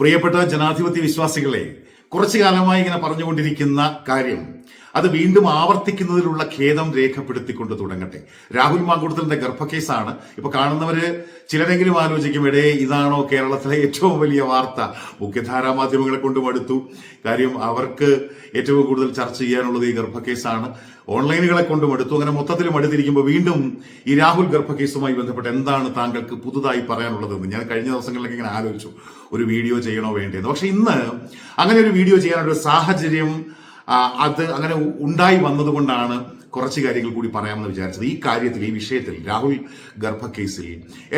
പ്രിയപ്പെട്ട ജനാധിപത്യ വിശ്വാസികളെ കുറച്ചു കാലമായി ഇങ്ങനെ പറഞ്ഞുകൊണ്ടിരിക്കുന്ന കാര്യം അത് വീണ്ടും ആവർത്തിക്കുന്നതിലുള്ള ഖേദം രേഖപ്പെടുത്തിക്കൊണ്ട് തുടങ്ങട്ടെ. രാഹുൽ മാങ്കൂട്ടത്തിന്റെ ഗർഭക്കേസാണ്. ഇപ്പൊ കാണുന്നവര് ചിലരെങ്കിലും ആലോചിക്കും ഇടേ ഇതാണോ കേരളത്തിലെ ഏറ്റവും വലിയ വാർത്ത? മുഖ്യധാരാ മാധ്യമങ്ങളെ കൊണ്ട് മടുത്തു കാര്യം അവർക്ക് ഏറ്റവും കൂടുതൽ ചർച്ച ചെയ്യാനുള്ളത് ഈ ഗർഭക്കേസാണ്. ഓൺലൈനുകളെ കൊണ്ട് മടുത്തു അങ്ങനെ മൊത്തത്തിൽ മടുത്തിരിക്കുമ്പോൾ വീണ്ടും ഈ രാഹുൽ ഗർഭക്കേസുമായി ബന്ധപ്പെട്ട് എന്താണ് താങ്കൾക്ക് പുതുതായി പറയാനുള്ളതെന്ന്? ഞാൻ കഴിഞ്ഞ ദിവസങ്ങളിലൊക്കെ ഇങ്ങനെ ആലോചിച്ചു. ഒരു വീഡിയോ ചെയ്യണോ വേണ്ടിയെന്ന് പക്ഷെ ഇന്ന് അങ്ങനെ ഒരു വീഡിയോ ചെയ്യാനൊരു സാഹചര്യം അത് അങ്ങനെ ഉണ്ടായി വന്നതുകൊണ്ടാണ് കുറച്ച് കാര്യങ്ങൾ കൂടി പറയാമെന്ന് വിചാരിച്ചത്. ഈ കാര്യത്തിൽ ഈ വിഷയത്തിൽ രാഹുൽ ഗർഭ കേസിൽ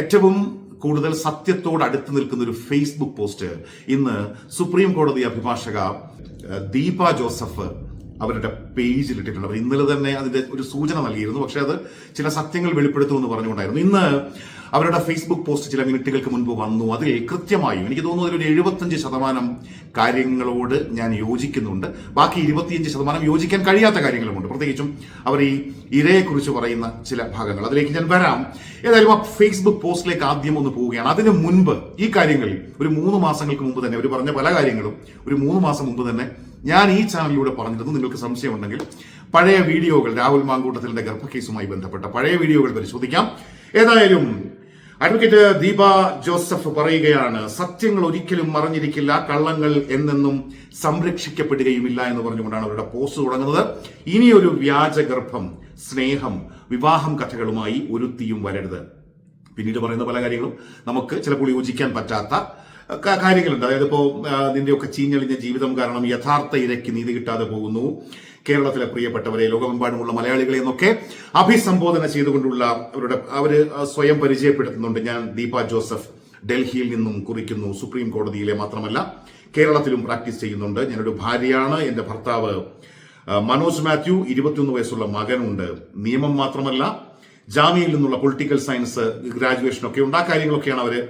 ഏറ്റവും കൂടുതൽ സത്യത്തോട് അടുത്ത് നിൽക്കുന്ന ഒരു ഫേസ്ബുക്ക് പോസ്റ്റ് ഇന്ന് സുപ്രീം കോടതി അഭിഭാഷക ദീപ ജോസഫ് അവരുടെ പേജിൽ ഇട്ടിട്ടുണ്ട്. അവർ ഇന്നലെ തന്നെ അതിന്റെ ഒരു സൂചന നൽകിയിരുന്നു. പക്ഷെ അത് ചില സത്യങ്ങൾ വെളിപ്പെടുത്തുമെന്ന് പറഞ്ഞുകൊണ്ടായിരുന്നു. ഇന്ന് അവരുടെ ഫേസ്ബുക്ക് പോസ്റ്റ് ചില മിനിറ്റുകൾക്ക് മുൻപ് വന്നു. അതിൽ കൃത്യമായും എനിക്ക് തോന്നുന്നു അതിലൊരു എഴുപത്തഞ്ച് ശതമാനം കാര്യങ്ങളോട് ഞാൻ യോജിക്കുന്നുണ്ട്. ബാക്കി ഇരുപത്തിയഞ്ച് ശതമാനം യോജിക്കാൻ കഴിയാത്ത കാര്യങ്ങളുമുണ്ട്. പ്രത്യേകിച്ചും അവർ ഈ ഇരയെക്കുറിച്ച് പറയുന്ന ചില ഭാഗങ്ങൾ. അതിലേക്ക് ഞാൻ വരാം. ഏതായാലും ആ ഫേസ്ബുക്ക് പോസ്റ്റിലേക്ക് ആദ്യം ഒന്ന് പോവുകയാണ്. അതിന് മുൻപ് ഈ കാര്യങ്ങളിൽ ഒരു മൂന്ന് മാസങ്ങൾക്ക് മുമ്പ് തന്നെ അവർ പറഞ്ഞ പല കാര്യങ്ങളും ഒരു മൂന്ന് മാസം മുമ്പ് തന്നെ ഞാൻ ഈ ചാനലിലൂടെ പറഞ്ഞിരുന്നു. നിങ്ങൾക്ക് സംശയമുണ്ടെങ്കിൽ പഴയ വീഡിയോകൾ രാഹുൽ മാങ്കൂട്ടത്തിലിന്റെ ഗർഭക്കേസുമായി ബന്ധപ്പെട്ട പഴയ വീഡിയോകൾ പരിശോധിക്കാം. ഏതായാലും അഡ്വക്കേറ്റ് ദീപ ജോസഫ് പറയുകയാണ് സത്യങ്ങൾ ഒരിക്കലും മറഞ്ഞിരിക്കില്ല കള്ളങ്ങൾ എന്നെന്നും സംരക്ഷിക്കപ്പെടുകയുമില്ല എന്ന് പറഞ്ഞുകൊണ്ടാണ് അവരുടെ പോസ്റ്റ് തുടങ്ങുന്നത്. ഇനിയൊരു വ്യാജഗർഭം സ്നേഹം വിവാഹം കഥകളുമായി ഒരുത്തിയും വരരുത്. പിന്നീട് പറയുന്ന പല കാര്യങ്ങളും നമുക്ക് ചിലപ്പോൾ യോജിക്കാൻ പറ്റാത്ത കാര്യങ്ങളുണ്ട്. അതായത് ഇപ്പോൾ നിന്റെയൊക്കെ ചീഞ്ഞളിഞ്ഞ ജീവിതം കാരണം യഥാർത്ഥ ഇരയ്ക്ക് നീതി കിട്ടാതെ പോകുന്നു. കേരളത്തിലെ പ്രിയപ്പെട്ടവരെ ലോകമെമ്പാടുമുള്ള മലയാളികളെ എന്നൊക്കെ അഭിസംബോധന ചെയ്തുകൊണ്ടുള്ള അവരുടെ അവർ സ്വയം പരിചയപ്പെടുത്തുന്നുണ്ട്. ഞാൻ ദീപ ജോസഫ് ഡൽഹിയിൽ നിന്നും കുറിക്കുന്നു. സുപ്രീം കോടതിയിലെ മാത്രമല്ല കേരളത്തിലും പ്രാക്ടീസ് ചെയ്യുന്നുണ്ട്. ഞാനൊരു ഭാര്യയാണ് എന്റെ ഭർത്താവ് മനോജ് മാത്യു ഇരുപത്തിയൊന്ന് വയസ്സുള്ള മകനുണ്ട്. നിയമം മാത്രമല്ല ജാമ്യയിൽ നിന്നുള്ള പൊളിറ്റിക്കൽ സയൻസ് ഗ്രാജുവേഷൻ ഒക്കെ ഉണ്ട്. ആ കാര്യങ്ങളൊക്കെയാണ് അവർ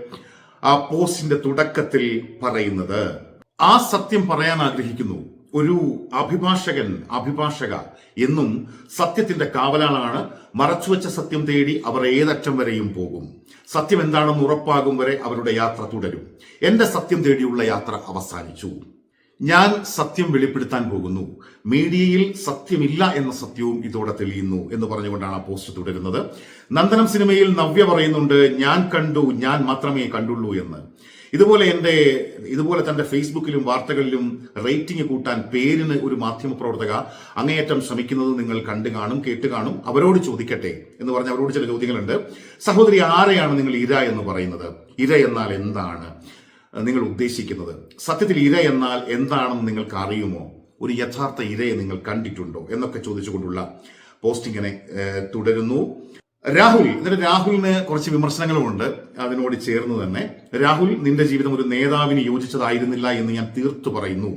ആ പോസ്റ്റിന്റെ തുടക്കത്തിൽ പറയുന്നത്. ആ സത്യം പറയാൻ ആഗ്രഹിക്കുന്നു. ഒരു അഭിഭാഷകൻ അഭിഭാഷക എന്നും സത്യത്തിന്റെ കാവലാളാണ്. മറച്ചുവെച്ച സത്യം തേടി അവർ ഏതറ്റം വരെയും പോകും. സത്യം എന്താണെന്ന് ഉറപ്പാകും വരെ അവരുടെ യാത്ര തുടരും. എന്റെ സത്യം തേടിയുള്ള യാത്ര അവസാനിച്ചു. ഞാൻ സത്യം വെളിപ്പെടുത്താൻ പോകുന്നു. മീഡിയയിൽ സത്യമില്ല എന്ന സത്യവും ഇതോടെ തെളിയുന്നു എന്ന് പറഞ്ഞുകൊണ്ടാണ് ആ പോസ്റ്റ് തുടരുന്നത്. നന്ദനം സിനിമയിൽ നവ്യ പറയുന്നുണ്ട് ഞാൻ കണ്ടു ഞാൻ മാത്രമേ കണ്ടുള്ളൂ എന്ന്. ഇതുപോലെ എന്റെ ഇതുപോലെ തന്റെ ഫേസ്ബുക്കിലും വാർത്തകളിലും റേറ്റിംഗ് കൂട്ടാൻ പേരിന് ഒരു മാധ്യമപ്രവർത്തക അങ്ങേയറ്റം ശ്രമിക്കുന്നത് നിങ്ങൾ കണ്ടു കാണും കേട്ട് കാണും അവരോട് ചോദിക്കട്ടെ എന്ന് പറഞ്ഞ അവരോട് ചില ചോദ്യങ്ങളുണ്ട്. സഹോദരി ആരെയാണ് നിങ്ങൾ ഇര എന്ന് പറയുന്നത്? ഇര എന്നാൽ എന്താണ് നിങ്ങൾ ഉദ്ദേശിക്കുന്നത്? സത്യത്തിൽ ഇര എന്നാൽ എന്താണെന്ന് നിങ്ങൾക്ക് അറിയുമോ? ഒരു യഥാർത്ഥ ഇരയെ നിങ്ങൾ കണ്ടിട്ടുണ്ടോ? എന്നൊക്കെ ചോദിച്ചുകൊണ്ടുള്ള പോസ്റ്റിങ്ങിനെ തുടരുന്നു. രാഹുൽ എന്നിട്ട് രാഹുലിന് കുറച്ച് വിമർശനങ്ങളുമുണ്ട്. അതിനോട് ചേർന്ന് തന്നെ രാഹുൽ നിന്റെ ജീവിതം ഒരു നേതാവിന് യോജിച്ചതായിരുന്നില്ല എന്ന് ഞാൻ തീർത്തു പറയുന്നു.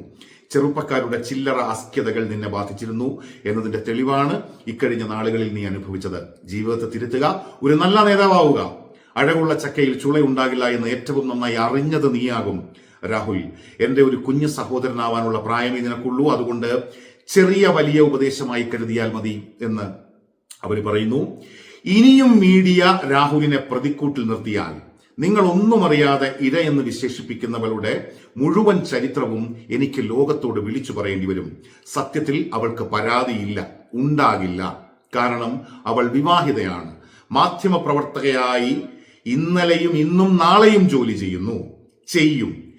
ചെറുപ്പക്കാരുടെ ചില്ലറ അസ്ക്യതകൾ നിന്നെ ബാധിച്ചിരുന്നു എന്നതിന്റെ തെളിവാണ് ഇക്കഴിഞ്ഞ നാളുകളിൽ നീ അനുഭവിച്ചത്. ജീവിതത്തെ തിരുത്തുക ഒരു നല്ല നേതാവാവുക. അഴകുള്ള ചക്കയിൽ ചുളയുണ്ടാകില്ല എന്ന് ഏറ്റവും നന്നായി അറിഞ്ഞത് നീയാകും. രാഹുൽ എന്റെ ഒരു കുഞ്ഞു സഹോദരനാവാനുള്ള പ്രായമേ നിനക്കുള്ളൂ. അതുകൊണ്ട് ചെറിയ വലിയ ഉപദേശമായി കരുതിയാൽ മതി എന്ന് അവർ പറയുന്നു. ഇനിയും മീഡിയ രാഹുലിനെ പ്രതിക്കൂട്ടിൽ നിർത്തിയാൽ നിങ്ങൾ ഒന്നും അറിയാതെ ഇര എന്ന് വിശേഷിപ്പിക്കുന്നവളുടെ മുഴുവൻ ചരിത്രവും എനിക്ക് ലോകത്തോട് വിളിച്ചു പറയേണ്ടി വരും. സത്യത്തിൽ അവൾക്ക് പരാതിയില്ല ഉണ്ടാകില്ല. കാരണം അവൾ വിവാഹിതയാണ്. മാധ്യമപ്രവർത്തകയായി ഇന്നലെയും ഇന്നും നാളെയും ജോലി ചെയ്യുന്നു. ചെയ്യും.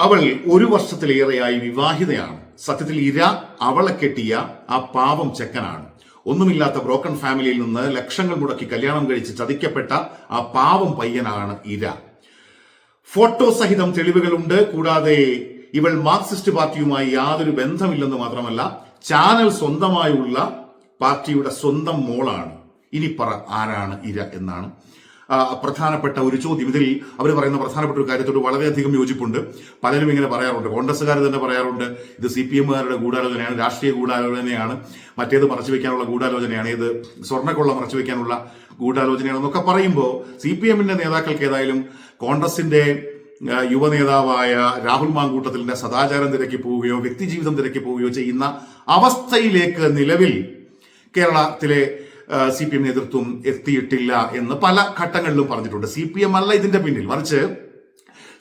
അവൾ ഒരു വർഷത്തിലേറെയായി വിവാഹിതയാണ്. സത്യത്തിൽ ഇര അവളെ കെട്ടിയ ആ പാവം ചെക്കനാണ്. ഒന്നുമില്ലാത്ത ബ്രോക്കൺ ഫാമിലിയിൽ നിന്ന് ലക്ഷങ്ങൾ മുടക്കി കല്യാണം കഴിച്ച് ചതിക്കപ്പെട്ട ആ പാവം പയ്യനാണ് ഇര. ഫോട്ടോ സഹിതം തെളിവുകളുണ്ട്. കൂടാതെ ഇവൾ മാർക്സിസ്റ്റ് പാർട്ടിയുമായി യാതൊരു ബന്ധമില്ലെന്ന് മാത്രമല്ല ചാനൽ സ്വന്തമായുള്ള പാർട്ടിയുടെ സ്വന്തം മോളാണ്. ഇനി പറ ആരാണ് ഇര എന്നാണ്. പ്രധാനപ്പെട്ട ഒരു ചോദ്യം. ഇതിൽ അവർ പറയുന്ന പ്രധാനപ്പെട്ട ഒരു കാര്യത്തോട് വളരെയധികം യോജിപ്പുണ്ട്. പലരും ഇങ്ങനെ പറയാറുണ്ട്. കോൺഗ്രസ്സുകാർ തന്നെ പറയാറുണ്ട് ഇത് സി പി എമ്മുകാരുടെ ഗൂഢാലോചനയാണ് രാഷ്ട്രീയ ഗൂഢാലോചനയാണ് മറ്റേത് മറച്ചു വെക്കാനുള്ള ഗൂഢാലോചനയാണ് ഇത് സ്വർണക്കൊള്ള മറച്ചു വെക്കാനുള്ള ഗൂഢാലോചനയാണെന്നൊക്കെ പറയുമ്പോൾ സി പി എമ്മിന്റെ നേതാക്കൾക്ക് ഏതായാലും കോൺഗ്രസിന്റെ യുവ നേതാവായ രാഹുൽ മാങ്കൂട്ടത്തിലിന്റെ സദാചാരം തിരക്കി പോവുകയോ വ്യക്തിജീവിതം തിരക്കി പോവുകയോ ചെയ്യുന്ന അവസ്ഥയിലേക്ക് നിലവിൽ കേരളത്തിലെ സി പി എം നേതൃത്വം എത്തിയിട്ടില്ല എന്ന് പല ഘട്ടങ്ങളിലും പറഞ്ഞിട്ടുണ്ട്. സി പി എം അല്ല ഇതിന്റെ പിന്നിൽ. മറിച്ച്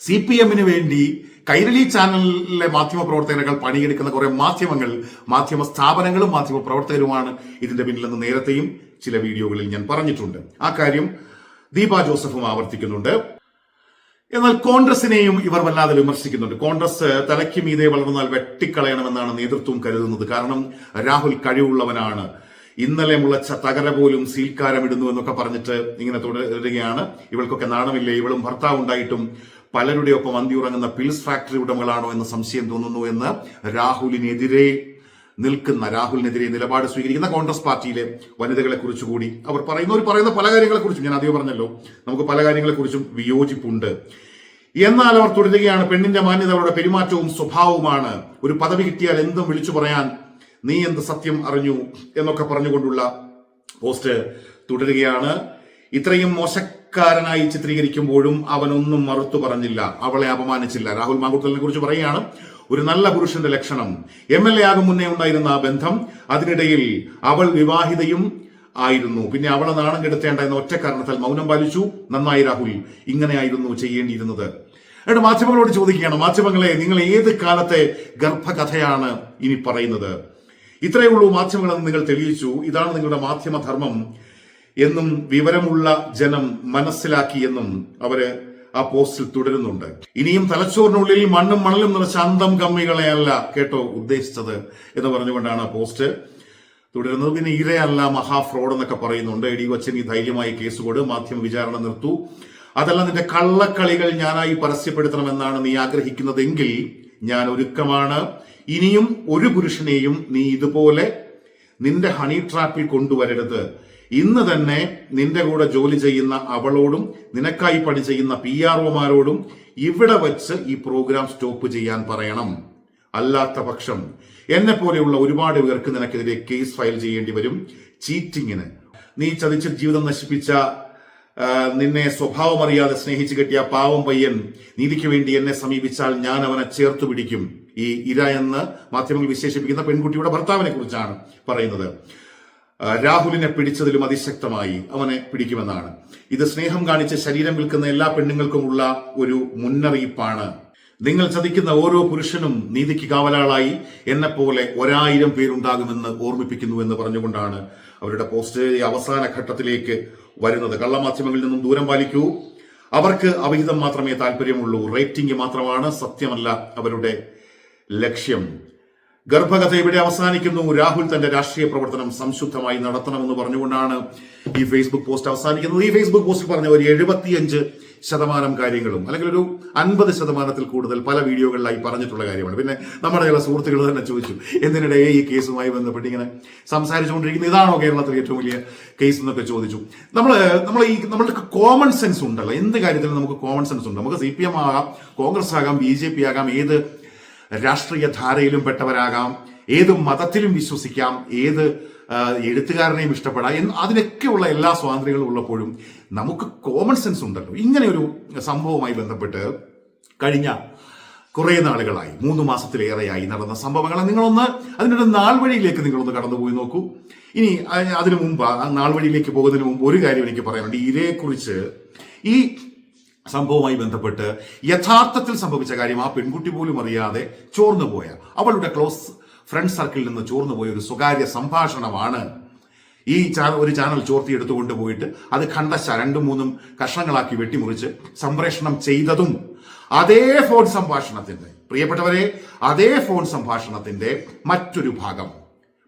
സി പി എമ്മിന് വേണ്ടി കൈരളി ചാനലിലെ മാധ്യമ പ്രവർത്തകരെ പണിയെടുക്കുന്ന കുറെ മാധ്യമങ്ങൾ മാധ്യമ സ്ഥാപനങ്ങളും മാധ്യമ പ്രവർത്തകരുമാണ് ഇതിന്റെ പിന്നിലെന്ന് നേരത്തെയും ചില വീഡിയോകളിൽ ഞാൻ പറഞ്ഞിട്ടുണ്ട്. ആ കാര്യം ദീപ ജോസഫും ആവർത്തിക്കുന്നുണ്ട്. എന്നാൽ കോൺഗ്രസിനെയും ഇവർ വല്ലാതെ വിമർശിക്കുന്നുണ്ട്. കോൺഗ്രസ് തലയ്ക്ക് മീതെ വളർന്നാൽ വെട്ടിക്കളയണമെന്നാണ് നേതൃത്വം കരുതുന്നത്. കാരണം രാഹുൽ കഴിവുള്ളവനാണ്. ഇന്നലെ മുളച്ച തകര പോലും സീൽക്കാരമിടുന്നു എന്നൊക്കെ പറഞ്ഞിട്ട് ഇങ്ങനെ തുടരുകയാണ്. ഇവൾക്കൊക്കെ നാണമില്ലേ? ഇവളും ഭർത്താവ് ഉണ്ടായിട്ടും പലരുടെ ഒപ്പം അന്തി ഉറങ്ങുന്ന പിൽസ് ഫാക്ടറി ഉടമകളാണോ എന്ന സംശയം തോന്നുന്നു എന്ന് രാഹുലിനെതിരെ നിൽക്കുന്ന രാഹുലിനെതിരെ നിലപാട് സ്വീകരിക്കുന്ന കോൺഗ്രസ് പാർട്ടിയിലെ വനിതകളെ കുറിച്ച് കൂടി അവർ പറയുന്ന. ഒരു പറയുന്ന പല കാര്യങ്ങളെക്കുറിച്ചും ഞാൻ ആദ്യം പറഞ്ഞല്ലോ. നമുക്ക് പല കാര്യങ്ങളെക്കുറിച്ചും വിയോജിപ്പുണ്ട്. എന്നാൽ അവർ തുടരുകയാണ്. പെണ്ണിന്റെ മാന്യത അവരുടെ പെരുമാറ്റവും സ്വഭാവവുമാണ്. ഒരു പദവി കിട്ടിയാൽ എന്തും വിളിച്ചു പറയാൻ നീ എന്ത് സത്യം അറിഞ്ഞു എന്നൊക്കെ പറഞ്ഞുകൊണ്ടുള്ള പോസ്റ്റ് തുടരുകയാണ്. ഇത്രയും മോശക്കാരനായി ചിത്രീകരിക്കുമ്പോഴും അവനൊന്നും മറുത്തു പറഞ്ഞില്ല. അവളെ അപമാനിച്ചില്ല. രാഹുൽ മാങ്കുട്ടലിനെ കുറിച്ച് പറയുകയാണ്. ഒരു നല്ല പുരുഷന്റെ ലക്ഷണം. എം എൽ എ ആകും മുന്നേ ഉണ്ടായിരുന്ന ആ ബന്ധം അതിനിടയിൽ അവൾ വിവാഹിതയും ആയിരുന്നു. പിന്നെ അവളെ നാണം കെടുത്തേണ്ട എന്ന ഒറ്റ കാരണത്താൽ മൗനം പാലിച്ചു. നന്നായി രാഹുൽ ഇങ്ങനെയായിരുന്നു ചെയ്യേണ്ടിയിരുന്നത്. എന്നിട്ട് മാധ്യമങ്ങളോട് ചോദിക്കുകയാണ്. മാധ്യമങ്ങളെ നിങ്ങൾ ഏത് കാലത്തെ ഗർഭകഥയാണ് ഇനി പറയുന്നത്? ഇത്രയേ ഉള്ളൂ മാധ്യമങ്ങളെന്ന് നിങ്ങൾ തെളിയിച്ചു. ഇതാണ് നിങ്ങളുടെ മാധ്യമധർമ്മം എന്നും വിവരമുള്ള ജനം മനസ്സിലാക്കി എന്നും അവർ ആ പോസ്റ്റിൽ തുടരുന്നുണ്ട്. ഇനിയും തലച്ചോറിനുള്ളിൽ മണ്ണും മണലും നിറച്ച അന്തം കമ്മികളെയല്ല കേട്ടോ ഉദ്ദേശിച്ചത് എന്ന് പറഞ്ഞുകൊണ്ടാണ് പോസ്റ്റ് തുടരുന്നത്. പിന്നെ ഇരയല്ല മഹാഫ്രോഡ് എന്നൊക്കെ പറയുന്നുണ്ട്. ഇടി വച്ചൻ ഈ ധൈര്യമായി കേസ് കൊട് മാധ്യമ വിചാരണ നിർത്തു. അതല്ല നിന്റെ കള്ളക്കളികൾ ഞാനായി പരസ്യപ്പെടുത്തണമെന്നാണ് നീ ആഗ്രഹിക്കുന്നതെങ്കിൽ ഞാൻ ഒരുക്കമാണ്. ഇനിയും ഒരു പുരുഷനെയും നീ ഇതുപോലെ നിന്റെ ഹണി ട്രാപ്പിൽ കൊണ്ടുവരരുത്. ഇന്ന് തന്നെ നിന്റെ കൂടെ ജോലി ചെയ്യുന്ന അവളോടും നിനക്കായി പണി ചെയ്യുന്ന പി ആർ ഒമാരോടും ഇവിടെ വച്ച് ഈ പ്രോഗ്രാം സ്റ്റോപ്പ് ചെയ്യാൻ പറയണം. അല്ലാത്ത പക്ഷം എന്നെ പോലെയുള്ള ഒരുപാട് പേർക്ക് നിനക്കെതിരെ കേസ് ഫയൽ ചെയ്യേണ്ടി വരും. ചീറ്റിങ്ങിന് നീ ചതിച്ച് ജീവിതം നശിപ്പിച്ച നിന്നെ സ്വഭാവം അറിയാതെ സ്നേഹിച്ചു കെട്ടിയ പാവം പയ്യൻ നീതിക്ക് വേണ്ടി എന്നെ സമീപിച്ചാൽ ഞാൻ അവനെ ചേർത്തു പിടിക്കും. ഈ ഇര എന്ന് മാധ്യമങ്ങൾ വിശേഷിപ്പിക്കുന്ന പെൺകുട്ടിയുടെ ഭർത്താവിനെ കുറിച്ചാണ് പറയുന്നത്. രാഹുലിനെ പിടിച്ചതിലും അതിശക്തമായി അവനെ പിടിക്കുമെന്നാണ്. ഇത് സ്നേഹം കാണിച്ച് ശരീരം വിൽക്കുന്ന എല്ലാ പെണ്ണുങ്ങൾക്കുമുള്ള ഒരു മുന്നറിയിപ്പാണ്. നിങ്ങൾ ചതിക്കുന്ന ഓരോ പുരുഷനും നീതിക്ക് കാവലാളായി എന്നെ പോലെ ഒരായിരം പേരുണ്ടാകുമെന്ന് ഓർമ്മിപ്പിക്കുന്നു എന്ന് പറഞ്ഞുകൊണ്ടാണ് അവരുടെ പോസ്റ്റ് അവസാന ഘട്ടത്തിലേക്ക് വരുന്നത്. കള്ളമാധ്യമങ്ങളിൽ നിന്നും ദൂരം പാലിക്കൂ. അവർക്ക് അവിഹിതം മാത്രമേ താല്പര്യമുള്ളൂ റേറ്റിംഗ് മാത്രമാണ് സത്യമല്ല അവരുടെ ലക്ഷ്യം. ഗർഭകഥ ഇവിടെ അവസാനിക്കുന്നു. രാഹുൽ തന്റെ രാഷ്ട്രീയ പ്രവർത്തനം സംശുദ്ധമായി നടത്തണമെന്ന് പറഞ്ഞുകൊണ്ടാണ് ഈ ഫേസ്ബുക്ക് പോസ്റ്റ് അവസാനിക്കുന്നത്. ഈ ഫേസ്ബുക്ക് പോസ്റ്റിൽ പറഞ്ഞ ഒരു എഴുപത്തിയഞ്ച് ശതമാനം കാര്യങ്ങളും അല്ലെങ്കിൽ ഒരു അൻപത് ശതമാനത്തിൽ കൂടുതൽ പല വീഡിയോകളിലായി പറഞ്ഞിട്ടുള്ള കാര്യമാണ്. പിന്നെ നമ്മുടെ ചില സുഹൃത്തുക്കൾ തന്നെ ചോദിച്ചു എന്തിനിടെ ഈ കേസുമായി ബന്ധപ്പെട്ട് ഇങ്ങനെ സംസാരിച്ചുകൊണ്ടിരിക്കുന്നത് ഇതാണോ കേരളത്തിലെ ഏറ്റവും വലിയ കേസ് എന്നൊക്കെ ചോദിച്ചു. നമ്മൾ നമ്മൾ ഈ നമ്മൾക്ക് കോമൺ സെൻസ് ഉണ്ടല്ലോ. എന്ത് കാര്യത്തിലും നമുക്ക് കോമൺ സെൻസ് ഉണ്ട്. നമുക്ക് സി പി എം ആകാം കോൺഗ്രസ് ആകാം ബി ജെ പി ആകാം ഏത് രാഷ്ട്രീയ ധാരയിലും പെട്ടവരാകാം ഏത് മതത്തിലും വിശ്വസിക്കാം ഏത് എഴുത്തുകാരനെയും ഇഷ്ടപ്പെടാം എന്ന് അതിനൊക്കെയുള്ള എല്ലാ സ്വാതന്ത്ര്യങ്ങളും ഉള്ളപ്പോഴും നമുക്ക് കോമൺ സെൻസ് ഉണ്ടല്ലോ. ഇങ്ങനെ ഒരു സംഭവവുമായി ബന്ധപ്പെട്ട് കഴിഞ്ഞ കുറേ നാളുകളായി മൂന്ന് മാസത്തിലേറെയായി നടന്ന സംഭവങ്ങളെ നിങ്ങളൊന്ന് അതിന്റെ ഒരു നാൾ വഴിയിലേക്ക് നിങ്ങളൊന്ന് കടന്നുപോയി നോക്കൂ. ഇനി അതിനു മുമ്പ് നാൾ വഴിയിലേക്ക് പോകുന്നതിന് മുമ്പ് ഒരു കാര്യം എനിക്ക് പറയാനുണ്ട്. ഇതേക്കുറിച്ച് ഈ സംഭവവുമായി ബന്ധപ്പെട്ട് യഥാർത്ഥത്തിൽ സംഭവിച്ച കാര്യം ആ പെൺകുട്ടി പോലും അറിയാതെ ചോർന്നു പോയ അവളുടെ ക്ലോസ് ഫ്രണ്ട് സർക്കിളിൽ നിന്ന് ചോർന്നു പോയ ഒരു സ്വകാര്യ സംഭാഷണമാണ് ഈ ചാനൽ ഒരു ചാനൽ ചോർത്തി എടുത്തുകൊണ്ട് പോയിട്ട് അത് കണ്ടശ രണ്ടും മൂന്നും കഷ്ണങ്ങളാക്കി വെട്ടിമുറിച്ച് സംപ്രേഷണം ചെയ്തതും അതേ ഫോൺ സംഭാഷണത്തിന്റെ പ്രിയപ്പെട്ടവരെ അതേ ഫോൺ സംഭാഷണത്തിന്റെ മറ്റൊരു ഭാഗം.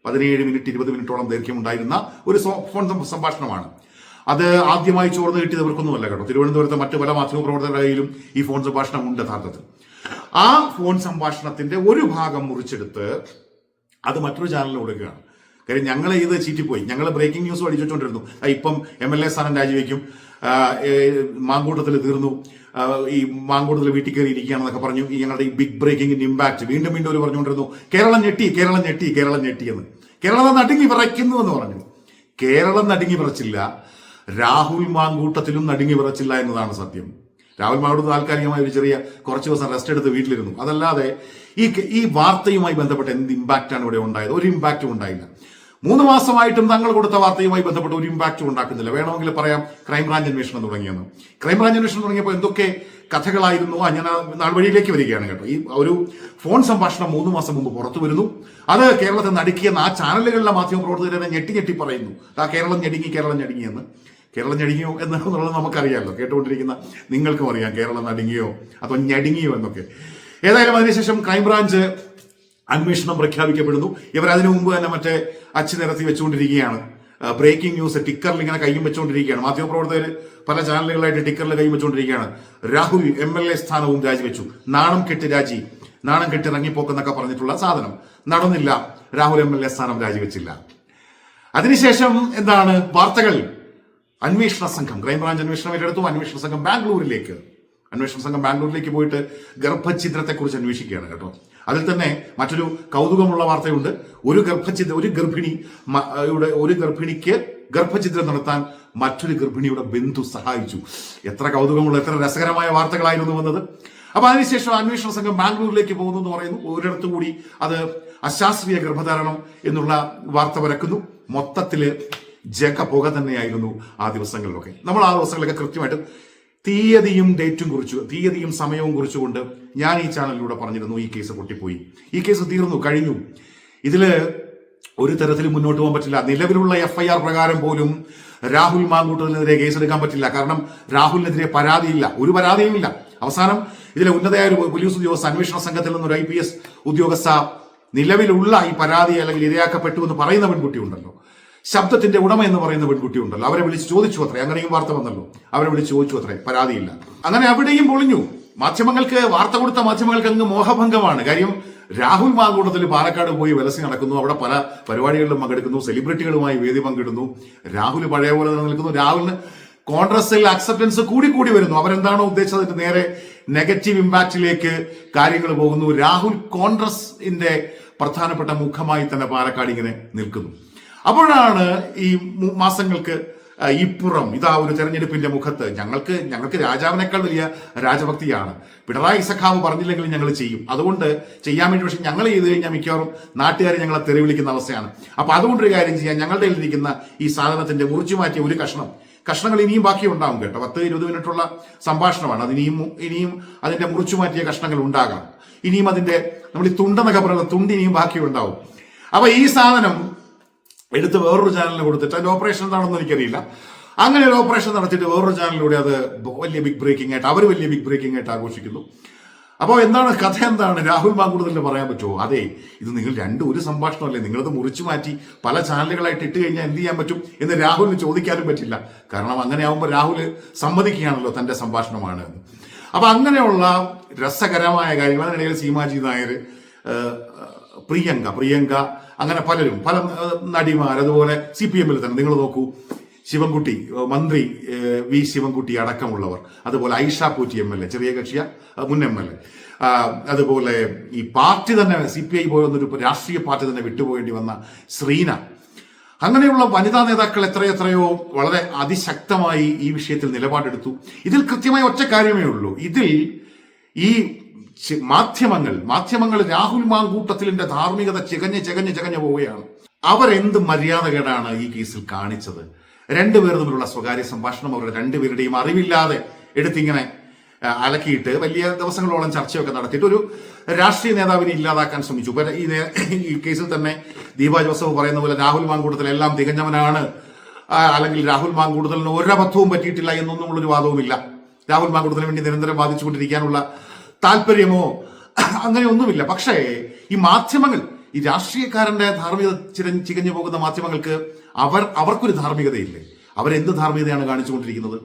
പതിനേഴ് മിനിറ്റ് ഇരുപത് മിനിറ്റോളം ദൈർഘ്യമുണ്ടായിരുന്ന ഒരു ഫോൺ സംഭാഷണമാണ്. അത് ആദ്യമായി ചോർന്ന് കിട്ടിയത് ഇവർക്കൊന്നുമല്ല കേട്ടോ. തിരുവനന്തപുരത്തെ മറ്റു പല മാധ്യമ പ്രവർത്തകരായാലും ഈ ഫോൺ സംഭാഷണം ഉണ്ട് യഥാർത്ഥത്തിൽ. ആ ഫോൺ സംഭാഷണത്തിന്റെ ഒരു ഭാഗം മുറിച്ചെടുത്ത് അത് മറ്റൊരു ചാനലിൽ കൊടുക്കുകയാണ്. കാര്യം ഞങ്ങൾ ഇത് ചീറ്റിപ്പോയി. ഞങ്ങൾ ബ്രേക്കിംഗ് ന്യൂസ് അടിച്ചുകൊണ്ടിരുന്നു ഇപ്പം എം എൽ എ സ്ഥാനം രാജിവെക്കും. മാങ്കൂട്ടത്തിൽ തീർന്നു. ഈ മാങ്കൂട്ടത്തിൽ വീട്ടിൽ കയറി ഇരിക്കുകയാണെന്നൊക്കെ പറഞ്ഞു. ഈ ഞങ്ങളുടെ ഈ ബിഗ് ബ്രേക്കിംഗിന്റെ ഇമ്പാക്ട് വീണ്ടും വീണ്ടും അവർ പറഞ്ഞുകൊണ്ടിരുന്നു. കേരളം ഞെട്ടി കേരളം ഞെട്ടി കേരളം ഞെട്ടി എന്ന് കേരളം നടുങ്ങി വിറയ്ക്കുന്നു എന്ന് പറഞ്ഞു. കേരളം നടുങ്ങി വിറച്ചില്ല. രാഹുൽ മാങ്കൂട്ടത്തിലും നടുങ്ങി വിറച്ചില്ല എന്നതാണ് സത്യം. രാഹുൽ മാങ്കൂട്ട് താൽക്കാലികമായി ഒരു ചെറിയ കുറച്ച് ദിവസം റെസ്റ്റ് എടുത്ത് വീട്ടിലിരുന്നു. അതല്ലാതെ ഈ ഈ വാർത്തയുമായി ബന്ധപ്പെട്ട് എന്ത് ഇമ്പാക്റ്റാണ് ഇവിടെ ഉണ്ടായത്? ഒരു ഇമ്പാക്റ്റും ഉണ്ടായില്ല. മൂന്ന് മാസമായിട്ടും തങ്ങൾ കൊടുത്ത വാർത്തയുമായി ബന്ധപ്പെട്ട് ഒരു ഇമ്പാക്റ്റും ഉണ്ടാക്കുന്നില്ല. വേണമെങ്കിൽ പറയാം ക്രൈംബ്രാഞ്ച് അന്വേഷണം തുടങ്ങിയെന്ന്. ക്രൈംബ്രാഞ്ച് അന്വേഷണം തുടങ്ങിയപ്പോൾ എന്തൊക്കെ കഥകളായിരുന്നു? ആ ഞാൻ ആ നാൾ വഴിയിലേക്ക് വരികയാണ് കേട്ടോ. ഈ ഒരു ഫോൺ സംഭാഷണം മൂന്ന് മാസം മുമ്പ് പുറത്തു വരുന്നു. അത് കേരളത്തെ നടുക്കിയെന്ന് ആ ചാനലുകളിലെ മാധ്യമ പ്രവർത്തകരെ ഞെട്ടി ഞെട്ടി പറയുന്നു. ആ കേരളം ഞെടുങ്ങി കേരളം ഞെടുങ്ങിയെന്ന്. കേരളം ഞെടുങ്ങിയോ എന്നുള്ളത് നമുക്കറിയാമല്ലോ. കേട്ടുകൊണ്ടിരിക്കുന്ന നിങ്ങൾക്കും അറിയാം കേരളം നടുങ്ങിയോ അതോ ഞെടുങ്ങിയോ എന്നൊക്കെ. ഏതായാലും അതിനുശേഷം ക്രൈംബ്രാഞ്ച് അന്വേഷണം പ്രഖ്യാപിക്കപ്പെടുന്നു. ഇവർ അതിനു മുമ്പ് തന്നെ മറ്റേ അച്ചു നിരത്തി വെച്ചുകൊണ്ടിരിക്കുകയാണ്. ബ്രേക്കിംഗ് ന്യൂസ് ടിക്കറിൽ ഇങ്ങനെ കൈയും വെച്ചുകൊണ്ടിരിക്കുകയാണ്. മാധ്യമപ്രവർത്തകർ പല ചാനലുകളായിട്ട് ടിക്കറിൽ കൈയും വെച്ചുകൊണ്ടിരിക്കുകയാണ്. രാഹുൽ എം എൽ എ സ്ഥാനവും രാജിവെച്ചു. നാണം കെട്ട് രാജി. നാണം കെട്ട് ഇറങ്ങിപ്പോക്കെന്നൊക്കെ പറഞ്ഞിട്ടുള്ള സാധനം. നടന്നില്ല. രാഹുൽ എം എൽ എ സ്ഥാനം രാജിവെച്ചില്ല. അതിനുശേഷം എന്താണ് വാർത്തകൾ? അന്വേഷണ സംഘം ക്രൈംബ്രാഞ്ച് അന്വേഷണം ഏറ്റെടുത്തു അന്വേഷണ സംഘം ബാംഗ്ലൂരിലേക്ക്. അന്വേഷണ സംഘം ബാംഗ്ലൂരിലേക്ക് പോയിട്ട് ഗർഭഛിദ്രത്തെക്കുറിച്ച് അന്വേഷിക്കുകയാണ് കേട്ടോ. അതിൽ തന്നെ മറ്റൊരു കൗതുകമുള്ള വാർത്തയുണ്ട്. ഒരു ഗർഭഛിദ്ര ഒരു ഗർഭിണി ഒരു ഗർഭിണിക്ക് ഗർഭഛിദ്രം നടത്താൻ മറ്റൊരു ഗർഭിണിയുടെ ബന്ധു സഹായിച്ചു. എത്ര കൗതുകമുള്ള എത്ര രസകരമായ വാർത്തകളായിരുന്നു വന്നത്. അപ്പൊ അതിനുശേഷം അന്വേഷണ സംഘം ബാംഗ്ലൂരിലേക്ക് പോകുന്നു എന്ന് പറയുന്നു. ഒരിടത്തു കൂടി അത് അശാസ്ത്രീയ ഗർഭധാരണം എന്നുള്ള വാർത്ത വരക്കുന്നു മൊത്തത്തിൽ ജഗ പുക തന്നെയായിരുന്നു ആ ദിവസങ്ങളിലൊക്കെ. നമ്മൾ ആ ദിവസങ്ങളിലൊക്കെ കൃത്യമായിട്ട് തീയതിയും ഡേറ്റും കുറിച്ച് തീയതിയും സമയവും കുറിച്ചുകൊണ്ട് ഞാൻ ഈ ചാനലിലൂടെ പറഞ്ഞിരുന്നു ഈ കേസ് പൊട്ടിപ്പോയി. ഈ കേസ് തീർന്നു കഴിഞ്ഞു. ഇതിൽ ഒരു തരത്തിൽ മുന്നോട്ട് പോകാൻ പറ്റില്ല. നിലവിലുള്ള എഫ് ഐ ആർ പ്രകാരം പോലും രാഹുൽ മാങ്കൂട്ടത്തിനെതിരെ കേസെടുക്കാൻ പറ്റില്ല. കാരണം രാഹുലിനെതിരെ പരാതിയില്ല. ഒരു പരാതിയുമില്ല അവസാനം ഇതിലെ ഉന്നതയായ ഒരു പോലീസ് ഉദ്യോഗസ്ഥ അന്വേഷണ സംഘത്തിൽ നിന്നൊരു ഐ പി എസ് ഉദ്യോഗസ്ഥ നിലവിലുള്ള ഈ പരാതി അല്ലെങ്കിൽ ഇരയാക്കപ്പെട്ടു എന്ന് പറയുന്ന പെൺകുട്ടി ഉണ്ടല്ലോ. ശബ്ദത്തിന്റെ ഉടമ എന്ന് പറയുന്ന പെൺകുട്ടി ഉണ്ടല്ലോ. അവരെ വിളിച്ച് ചോദിച്ചു അത്രേ. അങ്ങനെയും വാർത്ത വന്നല്ലോ. അവരെ വിളിച്ച് ചോദിച്ചു അത്രേ. പരാതിയില്ല. അങ്ങനെ അവിടെയും പൊളിഞ്ഞു. മാധ്യമങ്ങൾക്ക് വാർത്ത കൊടുത്ത മാധ്യമങ്ങൾക്ക് അങ്ങ് മോഹഭംഗമാണ്. കാര്യം രാഹുൽ മാങ്കൂട്ടത്തിൽ പാലക്കാട് പോയി വലസി നടക്കുന്നു. അവിടെ പല പരിപാടികളിലും പങ്കെടുക്കുന്നു. സെലിബ്രിറ്റികളുമായി വേദി പങ്കിടുന്നു. രാഹുൽ പഴയ പോലെ നിൽക്കുന്നു. രാഹുലിന് കോൺഗ്രസിൽ അക്സെപ്റ്റൻസ് കൂടി കൂടി വരുന്നു. അവരെന്താണോ ഉദ്ദേശിച്ചത്? അതിന്റെ നേരെ നെഗറ്റീവ് ഇമ്പാക്റ്റിലേക്ക് കാര്യങ്ങൾ പോകുന്നു. രാഹുൽ കോൺഗ്രസിന്റെ പ്രധാനപ്പെട്ട മുഖമായി തന്നെ പാലക്കാട് ഇങ്ങനെ നിൽക്കുന്നു. അപ്പോഴാണ് ഈ മാസങ്ങൾക്ക് ഇപ്പുറം ഇതാ ഒരു തെരഞ്ഞെടുപ്പിന്റെ മുഖത്ത്. ഞങ്ങൾക്ക് ഞങ്ങൾക്ക് രാജാവിനേക്കാൾ വലിയ രാജഭക്തിയാണ്. പിണറായി സഖാവ് പറഞ്ഞില്ലെങ്കിൽ ഞങ്ങൾ ചെയ്യും. അതുകൊണ്ട് ചെയ്യാൻ വേണ്ടി പക്ഷെ ഞങ്ങൾ ചെയ്ത് കഴിഞ്ഞാൽ മിക്കവാറും നാട്ടുകാരെ ഞങ്ങളെ തെറി വിളിക്കുന്ന അവസ്ഥയാണ്. അപ്പൊ അതുകൊണ്ടൊരു കാര്യം ചെയ്യാൻ ഞങ്ങളുടെ ഇരിക്കുന്ന ഈ സാധനത്തിന്റെ മുറിച്ചു മാറ്റിയ ഒരു കഷ്ണം. കഷ്ണങ്ങൾ ഇനിയും ബാക്കി ഉണ്ടാവും കേട്ടോ. പത്ത് ഇരുപത് മിനിറ്റുള്ള സംഭാഷണമാണ്. അത് ഇനിയും ഇനിയും അതിന്റെ മുറിച്ചു മാറ്റിയ കഷ്ണങ്ങൾ ഉണ്ടാകാം ഇനിയും അതിന്റെ നമ്മൾ ഈ തുണ്ടെന്നൊക്കെ പറയുന്ന തുണ്ട് ഇനിയും ബാക്കി ഉണ്ടാവും. അപ്പൊ ഈ സാധനം എടുത്ത് വേറൊരു ചാനലിന് കൊടുത്തിട്ട് അതിന്റെ ഓപ്പറേഷൻ എന്താണെന്ന് എനിക്കറിയില്ല. അങ്ങനെ ഒരു ഓപ്പറേഷൻ നടത്തിയിട്ട് വേറൊരു ചാനലിലൂടെ അത് വലിയ ബിഗ് ബ്രേക്കിംഗ് ആയിട്ട് അവർ വലിയ ബിഗ് ബ്രേക്കിംഗ് ആയിട്ട് ആഘോഷിക്കുന്നു. അപ്പോൾ എന്താണ് കഥ എന്താണ്? രാഹുൽ മാങ്കൂടുതലിന് പറയാൻ പറ്റുമോ? അതെ ഇത് നിങ്ങൾ രണ്ടും ഒരു സംഭാഷണമല്ലേ? നിങ്ങളത് മുറിച്ചു മാറ്റി പല ചാനലുകളായിട്ട് ഇട്ട് കഴിഞ്ഞാൽ എന്ത് ചെയ്യാൻ പറ്റും എന്ന് രാഹുലിന് ചോദിക്കാനും പറ്റില്ല. കാരണം അങ്ങനെ ആവുമ്പോൾ രാഹുൽ സമ്മതിക്കുകയാണല്ലോ തന്റെ സംഭാഷണമാണ് എന്ന്. അങ്ങനെയുള്ള രസകരമായ കാര്യങ്ങൾ അതിനിടയിൽ സീമാജി നായർ പ്രിയങ്ക പ്രിയങ്ക അങ്ങനെ പലരും പല നടിമാർ അതുപോലെ സി പി എമ്മിൽ തന്നെ നിങ്ങൾ നോക്കൂ ശിവൻകുട്ടി മന്ത്രി വി ശിവൻകുട്ടി അടക്കമുള്ളവർ അതുപോലെ Aisha Potti M L A ചെറിയ കക്ഷിയ മുൻ എം എൽ എ അതുപോലെ ഈ പാർട്ടി തന്നെ സി പി ഐ പോയൊന്നൊരു രാഷ്ട്രീയ പാർട്ടി തന്നെ വിട്ടുപോകേണ്ടി വന്ന ശ്രീന. അങ്ങനെയുള്ള വനിതാ നേതാക്കൾ എത്രയെത്രയോ വളരെ അതിശക്തമായി ഈ വിഷയത്തിൽ നിലപാടെടുത്തു. ഇതിൽ കൃത്യമായ ഒറ്റ കാര്യമേ ഉള്ളൂ. ഇതിൽ ഈ മാധ്യമങ്ങൾ മാധ്യമങ്ങൾ രാഹുൽ മാങ്കൂട്ടത്തിലിന്റെ ധാർമ്മികത ചികഞ്ഞ് ചികഞ്ഞ് ചികഞ്ഞു പോവുകയാണ്. അവരെന്ത് മര്യാദകേടാണ് ഈ കേസിൽ കാണിച്ചത്? രണ്ടുപേർ തമ്മിലുള്ള സ്വകാര്യ സംഭാഷണം അവരുടെ രണ്ടുപേരുടെയും അറിവില്ലാതെ എടുത്തിങ്ങനെ അലക്കിയിട്ട് വലിയ ദിവസങ്ങളോളം ചർച്ചയൊക്കെ നടത്തിയിട്ട് ഒരു രാഷ്ട്രീയ നേതാവിനെ ഇല്ലാതാക്കാൻ ശ്രമിച്ചു. ഈ ഈ കേസിൽ തന്നെ ദീപ ജോസഫ് പറയുന്ന പോലെ രാഹുൽ മാങ്കൂട്ടത്തിൽ എല്ലാം തികഞ്ഞവനാണ് അല്ലെങ്കിൽ രാഹുൽ മാങ്കൂട്ടലിന് ഒരബദ്ധവും പറ്റിയിട്ടില്ല എന്നൊന്നും ഉള്ളൊരു വാദവുമില്ല. രാഹുൽ മാങ്കൂട്ടത്തിന് വേണ്ടി നിരന്തരം വാദിച്ചുകൊണ്ടിരിക്കാനുള്ള താല്പര്യമോ? അങ്ങനെയൊന്നുമില്ല പക്ഷേ ഈ മാധ്യമങ്ങൾ ഈ രാഷ്ട്രീയക്കാരന്റെ ധാർമ്മികത ചിര ചികഞ്ഞു പോകുന്ന മാധ്യമങ്ങൾക്ക് അവർ അവർക്കൊരു ധാർമ്മികതയില്ലേ? അവരെന്ത് ധാർമ്മികതയാണ് കാണിച്ചുകൊണ്ടിരിക്കുന്നത്?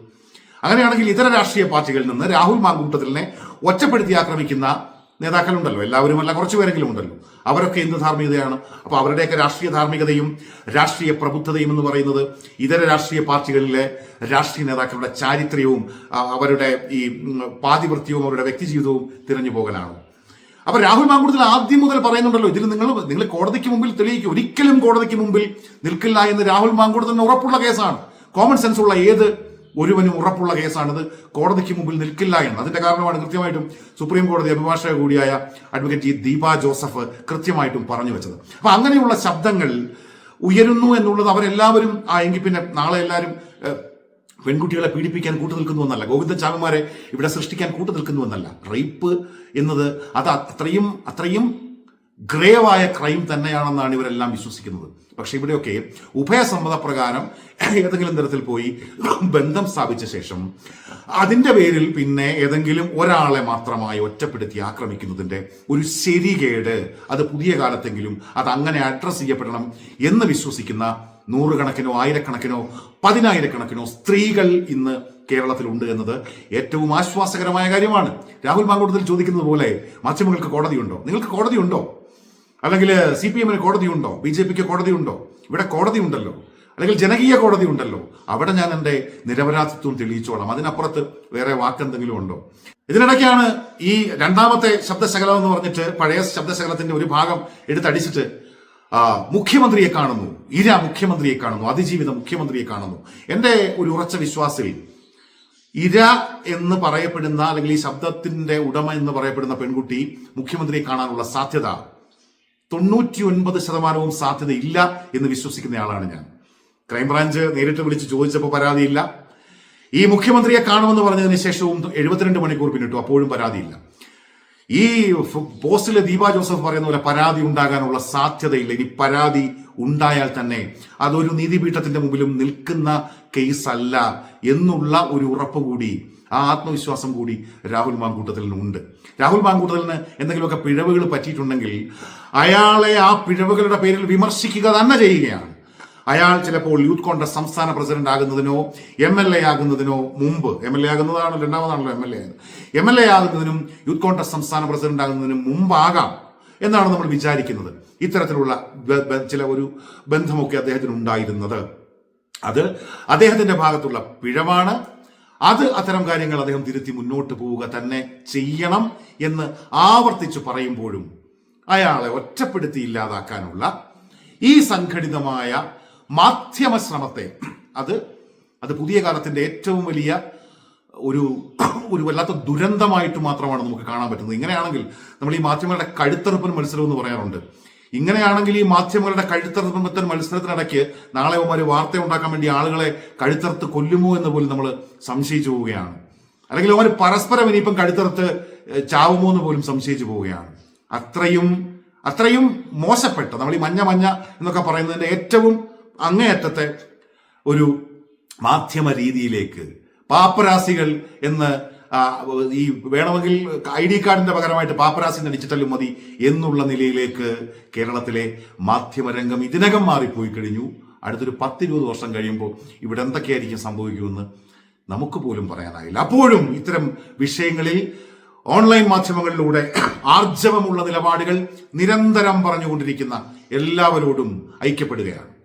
അങ്ങനെയാണെങ്കിൽ ഇതര രാഷ്ട്രീയ പാർട്ടികളിൽ നിന്ന് രാഹുൽ മാങ്കൂട്ടത്തിലിനെ ഒറ്റപ്പെടുത്തി ആക്രമിക്കുന്ന നേതാക്കളുണ്ടല്ലോ എല്ലാവരുമല്ല കുറച്ചു പേരെങ്കിലും ഉണ്ടല്ലോ അവരൊക്കെ എന്ത് ധാർമ്മികതയാണ്? അപ്പോൾ അവരുടെയൊക്കെ രാഷ്ട്രീയ ധാർമ്മികതയും രാഷ്ട്രീയ പ്രബുദ്ധതയും എന്ന് പറയുന്നത് ഇതര രാഷ്ട്രീയ പാർട്ടികളിലെ രാഷ്ട്രീയ നേതാക്കളുടെ ചാരിത്രവും അവരുടെ ഈ പാതിവൃത്യവും അവരുടെ വ്യക്തിജീവിതവും തിരഞ്ഞു പോകലാണ്. അപ്പൊ രാഹുൽ മാങ്കുടത്തിൽ ആദ്യം മുതൽ പറയുന്നുണ്ടല്ലോ ഇതിൽ നിങ്ങൾ നിങ്ങൾ കോടതിക്ക് മുമ്പിൽ തെളിയിക്കും. ഒരിക്കലും കോടതിക്ക് മുമ്പിൽ നിൽക്കില്ല എന്ന് രാഹുൽ മാങ്കുടത്തിന് ഉറപ്പുള്ള കേസാണ്. കോമൺ സെൻസ് ഉള്ള ഏത് ഒരുവനും ഉറപ്പുള്ള കേസാണിത്. കോടതിക്ക് മുമ്പിൽ നിൽക്കില്ല എന്ന്. അതിന്റെ കാരണമാണ് കൃത്യമായിട്ടും സുപ്രീം കോടതി അഭിഭാഷക കൂടിയായ അഡ്വക്കേറ്റ് ജി ദീപ ജോസഫ് കൃത്യമായിട്ടും പറഞ്ഞു വെച്ചത്. അപ്പൊ അങ്ങനെയുള്ള ശബ്ദങ്ങൾ ഉയരുന്നു എന്നുള്ളത് അവരെല്ലാവരും ആ എങ്കിൽ പിന്നെ നാളെ എല്ലാവരും പെൺകുട്ടികളെ പീഡിപ്പിക്കാൻ കൂട്ടു നിൽക്കുന്നുവെന്നല്ല ഗോവിന്ദചാമിമാരെ ഇവിടെ സൃഷ്ടിക്കാൻ കൂട്ടു നിൽക്കുന്നുവെന്നല്ല റേപ്പ് എന്നത് അത് അത്രയും അത്രയും ഗ്രേവായ ക്രൈം തന്നെയാണെന്നാണ് ഇവരെല്ലാം വിശ്വസിക്കുന്നത്. പക്ഷെ ഇവിടെയൊക്കെ ഉഭയസമ്മതപ്രകാരം ഏതെങ്കിലും തരത്തിൽ പോയി ബന്ധം സ്ഥാപിച്ച ശേഷം അതിന്റെ പേരിൽ പിന്നെ ഏതെങ്കിലും ഒരാളെ മാത്രമായി ഒറ്റപ്പെടുത്തി ആക്രമിക്കുന്നതിന്റെ ഒരു ശരികേട് അത് പുതിയ കാലത്തെങ്കിലും അത് അങ്ങനെ അഡ്രസ്സ് ചെയ്യപ്പെടണം എന്ന് വിശ്വസിക്കുന്ന നൂറുകണക്കിനോ ആയിരക്കണക്കിനോ പതിനായിരക്കണക്കിനോ സ്ത്രീകൾ ഇന്ന് കേരളത്തിലുണ്ട് എന്നത് ഏറ്റവും ആശ്വാസകരമായ കാര്യമാണ്. രാഹുൽ മാങ്കൂട്ടത്തിൽ ചോദിക്കുന്നത് പോലെ മാധ്യമങ്ങൾക്ക് കോടതിയുണ്ടോ? നിങ്ങൾക്ക് കോടതിയുണ്ടോ? അല്ലെങ്കിൽ സി പി എമ്മിന് കോടതിയുണ്ടോ ബി ജെ പിക്ക് കോടതിയുണ്ടോ ഇവിടെ കോടതി ഉണ്ടല്ലോ. അല്ലെങ്കിൽ ജനകീയ കോടതി ഉണ്ടല്ലോ. അവിടെ ഞാൻ എന്റെ നിരപരാധിത്വം തെളിയിച്ചോളാം. അതിനപ്പുറത്ത് വേറെ വാക്കെന്തെങ്കിലും ഉണ്ടോ? ഇതിനിടയ്ക്കാണ് ഈ രണ്ടാമത്തെ ശബ്ദശകലം എന്ന് പറഞ്ഞിട്ട് പഴയ ശബ്ദശകലത്തിന്റെ ഒരു ഭാഗം എടുത്തടിച്ചിട്ട് മുഖ്യമന്ത്രിയെ കാണുന്നു. ഇര മുഖ്യമന്ത്രിയെ കാണുന്നു. അതിജീവിത മുഖ്യമന്ത്രിയെ കാണുന്നു. എന്റെ ഒരു ഉറച്ച വിശ്വാസിൽ ഇര എന്ന് പറയപ്പെടുന്ന അല്ലെങ്കിൽ ഈ ശബ്ദത്തിന്റെ ഉടമ എന്ന് പറയപ്പെടുന്ന പെൺകുട്ടി മുഖ്യമന്ത്രിയെ കാണാനുള്ള സാധ്യത തൊണ്ണൂറ്റി ഒൻപത് ശതമാനവും സാധ്യതയില്ല എന്ന് വിശ്വസിക്കുന്ന ആളാണ് ഞാൻ. ക്രൈംബ്രാഞ്ച് നേരിട്ട് വിളിച്ച് ചോദിച്ചപ്പോൾ പരാതിയില്ല. ഈ മുഖ്യമന്ത്രിയെ കാണുമെന്ന് പറഞ്ഞതിന് ശേഷവും എഴുപത്തിരണ്ട് മണിക്കൂർ പിന്നിട്ടു. അപ്പോഴും പരാതിയില്ല. ഈ പോസ്റ്റിലെ ദീപ ജോസഫ് പറയുന്ന പോലെ പരാതി ഉണ്ടാകാനുള്ള സാധ്യതയില്ല. ഇനി പരാതി ഉണ്ടായാൽ തന്നെ അതൊരു നീതിപീഠത്തിന്റെ മുമ്പിലും നിൽക്കുന്ന കേസല്ല എന്നുള്ള ഒരു ഉറപ്പ് കൂടി ആ ആത്മവിശ്വാസം കൂടി രാഹുൽ മാങ്കൂട്ടത്തിലിനുണ്ട് രാഹുൽ മാങ്കൂട്ടത്തിലിന് എന്തെങ്കിലുമൊക്കെ പിഴവുകൾ പറ്റിയിട്ടുണ്ടെങ്കിൽ അയാളെ ആ പിഴവുകളുടെ പേരിൽ വിമർശിക്കുക തന്നെ ചെയ്യുകയാണ്. അയാൾ ചിലപ്പോൾ യൂത്ത് കോൺഗ്രസ് സംസ്ഥാന പ്രസിഡന്റ് ആകുന്നതിനോ എം എൽ എ ആകുന്നതിനോ മുമ്പ് എം എൽ എ ആകുന്നതാണ് രണ്ടാമതാണല്ലോ M L A M L A ആകുന്നതിനും youth Congress സംസ്ഥാന പ്രസിഡന്റ് ആകുന്നതിനും മുമ്പാകാം എന്നാണ് നമ്മൾ വിചാരിക്കുന്നത്. ഇത്തരത്തിലുള്ള ചില ഒരു ബന്ധമൊക്കെ അദ്ദേഹത്തിന് ഉണ്ടായിരുന്നത് അത് അദ്ദേഹത്തിന്റെ ഭാഗത്തുള്ള പിഴവാണ്. അത് അത്തരം കാര്യങ്ങൾ അദ്ദേഹം തിരുത്തി മുന്നോട്ട് പോവുക തന്നെ ചെയ്യണം എന്ന് ആവർത്തിച്ചു പറയുമ്പോഴും അയാളെ ഒറ്റപ്പെടുത്തി ഇല്ലാതാക്കാനുള്ള ഈ സംഘടിതമായ മാധ്യമ ശ്രമത്തെ അത് അത് പുതിയ കാലത്തിന്റെ ഏറ്റവും വലിയ ഒരു ഒരു വല്ലാത്ത ദുരന്തമായിട്ട് മാത്രമാണ് നമുക്ക് കാണാൻ പറ്റുന്നത്. ഇങ്ങനെയാണെങ്കിൽ നമ്മൾ ഈ മാധ്യമങ്ങളുടെ കഴുത്തറുപ്പൻ മത്സരം എന്ന് പറയാറുണ്ട്. ഇങ്ങനെയാണെങ്കിൽ ഈ മാധ്യമങ്ങളുടെ കഴുത്തറുപ്പൻ മത്സരത്തിനിടയ്ക്ക് നാളെ ഒരു വാർത്ത ഉണ്ടാക്കാൻ വേണ്ടി ആളുകളെ കഴുത്തർത്ത് കൊല്ലുമോ എന്ന് പോലും നമ്മൾ സംശയിച്ചു പോവുകയാണ്. അല്ലെങ്കിൽ ഒരു പരസ്പരം ഇനിയിപ്പം കഴുത്തർത്ത് ചാവുമോ എന്ന് പോലും സംശയിച്ചു പോവുകയാണ്. അത്രയും അത്രയും മോശപ്പെട്ട നമ്മൾ ഈ മഞ്ഞ മഞ്ഞ എന്നൊക്കെ പറയുന്നതിന്റെ ഏറ്റവും അങ്ങേയറ്റത്തെ ഒരു മാധ്യമ രീതിയിലേക്ക് പാപ്പരാസികൾ എന്ന് ഈ വേണമെങ്കിൽ ഐ ഡി കാർഡിന്റെ പകരമായിട്ട് പാപ്പരാസിന്റെ ഡിജിറ്റലും മതി എന്നുള്ള നിലയിലേക്ക് കേരളത്തിലെ മാധ്യമരംഗം ഇതിനകം മാറിപ്പോയി കഴിഞ്ഞു. അടുത്തൊരു പത്തിരുപത് വർഷം കഴിയുമ്പോൾ ഇവിടെ എന്തൊക്കെയായിരിക്കും സംഭവിക്കുമെന്ന് നമുക്ക് പോലും പറയാനായില്ല. അപ്പോഴും ഇത്തരം വിഷയങ്ങളിൽ ഓൺലൈൻ മാധ്യമങ്ങളിലൂടെ ആർജവമുള്ള നിലപാടുകൾ നിരന്തരം പറഞ്ഞുകൊണ്ടിരിക്കുന്ന എല്ലാവരോടും ഐക്യപ്പെടുകയാണ്.